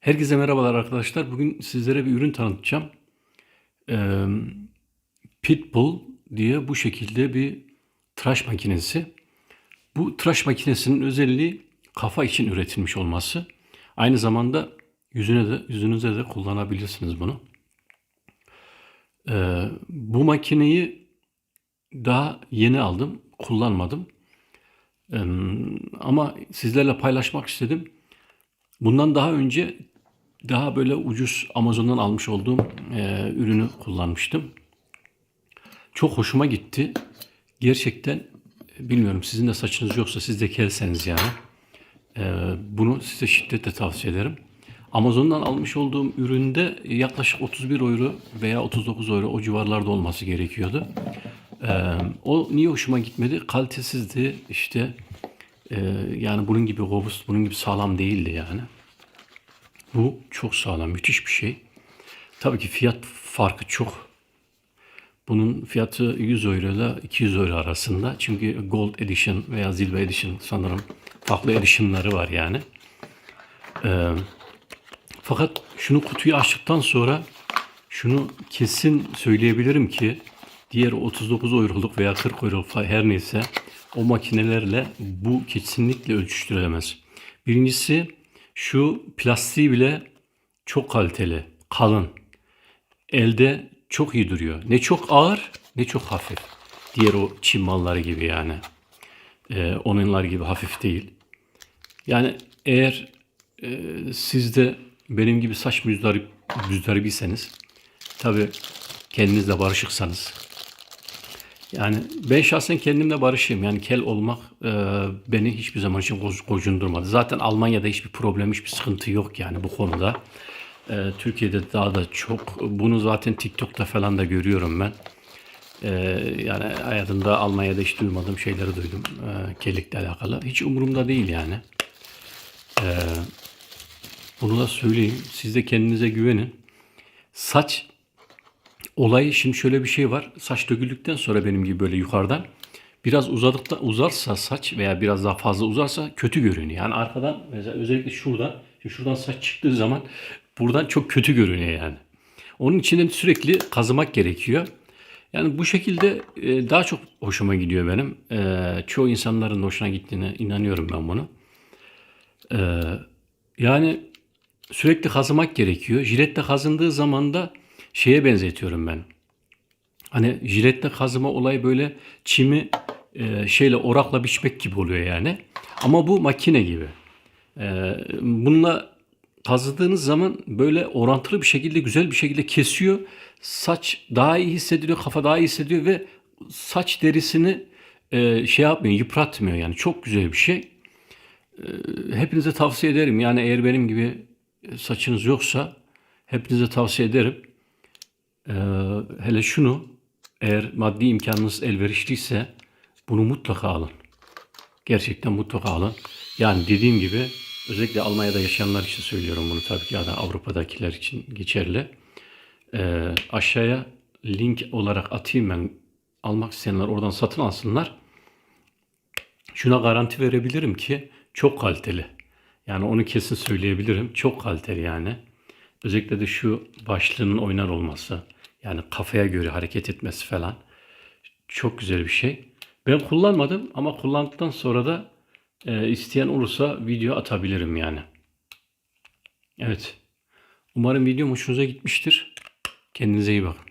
Herkese merhabalar arkadaşlar. Bugün sizlere bir ürün tanıtacağım. Ee, Pitbull diye bu şekilde bir tıraş makinesi. Bu tıraş makinesinin özelliği kafa için üretilmiş olması. Aynı zamanda yüzüne de yüzünüze de kullanabilirsiniz bunu. Ee, bu makineyi daha yeni aldım, kullanmadım. Ee, ama sizlerle paylaşmak istedim. Bundan daha önce daha böyle ucuz Amazon'dan almış olduğum e, ürünü kullanmıştım. Çok hoşuma gitti. Gerçekten e, bilmiyorum sizin de saçınız yoksa siz de kelseniz yani. E, bunu size şiddetle tavsiye ederim. Amazon'dan almış olduğum üründe yaklaşık 31 euro veya 39 euro o civarlarda olması gerekiyordu. E, o niye hoşuma gitmedi? Kalitesizdi işte. e, yani bunun gibi robust, bunun gibi sağlam değildi yani. Bu çok sağlam, müthiş bir şey. Tabii ki fiyat farkı çok. Bunun fiyatı 100 euro ile 200 euro arasında. Çünkü Gold Edition veya Zilver Edition sanırım farklı edition'ları var yani. Ee, fakat şunu kutuyu açtıktan sonra şunu kesin söyleyebilirim ki diğer 39 euroluk veya 40 euroluk her neyse o makinelerle bu kesinlikle ölçüştürülemez. Birincisi şu plastiği bile çok kaliteli, kalın. Elde çok iyi duruyor. Ne çok ağır ne çok hafif. Diğer o Çin malları gibi yani. Ee, onunlar gibi hafif değil. Yani eğer e, siz de benim gibi saç müzdarip, müzdaribiyseniz tabi kendinizle barışıksanız yani ben şahsen kendimle barışığım. Yani kel olmak e, beni hiçbir zaman için goc- gocundurmadı. Zaten Almanya'da hiçbir problem, hiçbir sıkıntı yok yani bu konuda. E, Türkiye'de daha da çok. Bunu zaten TikTok'ta falan da görüyorum ben. E, yani hayatımda Almanya'da hiç duymadığım şeyleri duydum. E, kellikle alakalı. Hiç umurumda değil yani. E, bunu da söyleyeyim. Siz de kendinize güvenin. Saç Olay şimdi şöyle bir şey var. Saç döküldükten sonra benim gibi böyle yukarıdan biraz uzadıkta uzarsa saç veya biraz daha fazla uzarsa kötü görünüyor. Yani arkadan mesela özellikle şuradan şimdi şuradan saç çıktığı zaman buradan çok kötü görünüyor yani. Onun için de sürekli kazımak gerekiyor. Yani bu şekilde e, daha çok hoşuma gidiyor benim. E, çoğu insanların hoşuna gittiğine inanıyorum ben bunu. E, yani sürekli kazımak gerekiyor. Jiletle kazındığı zaman da şeye benzetiyorum ben. Hani jiletle kazıma olayı böyle çimi e, şeyle orakla biçmek gibi oluyor yani. Ama bu makine gibi. E, bununla kazıdığınız zaman böyle orantılı bir şekilde güzel bir şekilde kesiyor. Saç daha iyi hissediliyor, kafa daha iyi hissediyor ve saç derisini e, şey yapmıyor, yıpratmıyor yani. Çok güzel bir şey. E, hepinize tavsiye ederim. Yani eğer benim gibi saçınız yoksa hepinize tavsiye ederim. Ee, hele şunu eğer maddi imkanınız elverişliyse bunu mutlaka alın. Gerçekten mutlaka alın. Yani dediğim gibi özellikle Almanya'da yaşayanlar için söylüyorum bunu tabii ki ya da Avrupa'dakiler için geçerli. Ee, aşağıya link olarak atayım ben. Almak isteyenler oradan satın alsınlar. Şuna garanti verebilirim ki çok kaliteli. Yani onu kesin söyleyebilirim. Çok kaliteli yani. Özellikle de şu başlığının oynar olması. Yani kafaya göre hareket etmesi falan. Çok güzel bir şey. Ben kullanmadım ama kullandıktan sonra da e, isteyen olursa video atabilirim yani. Evet. Umarım videom hoşunuza gitmiştir. Kendinize iyi bakın.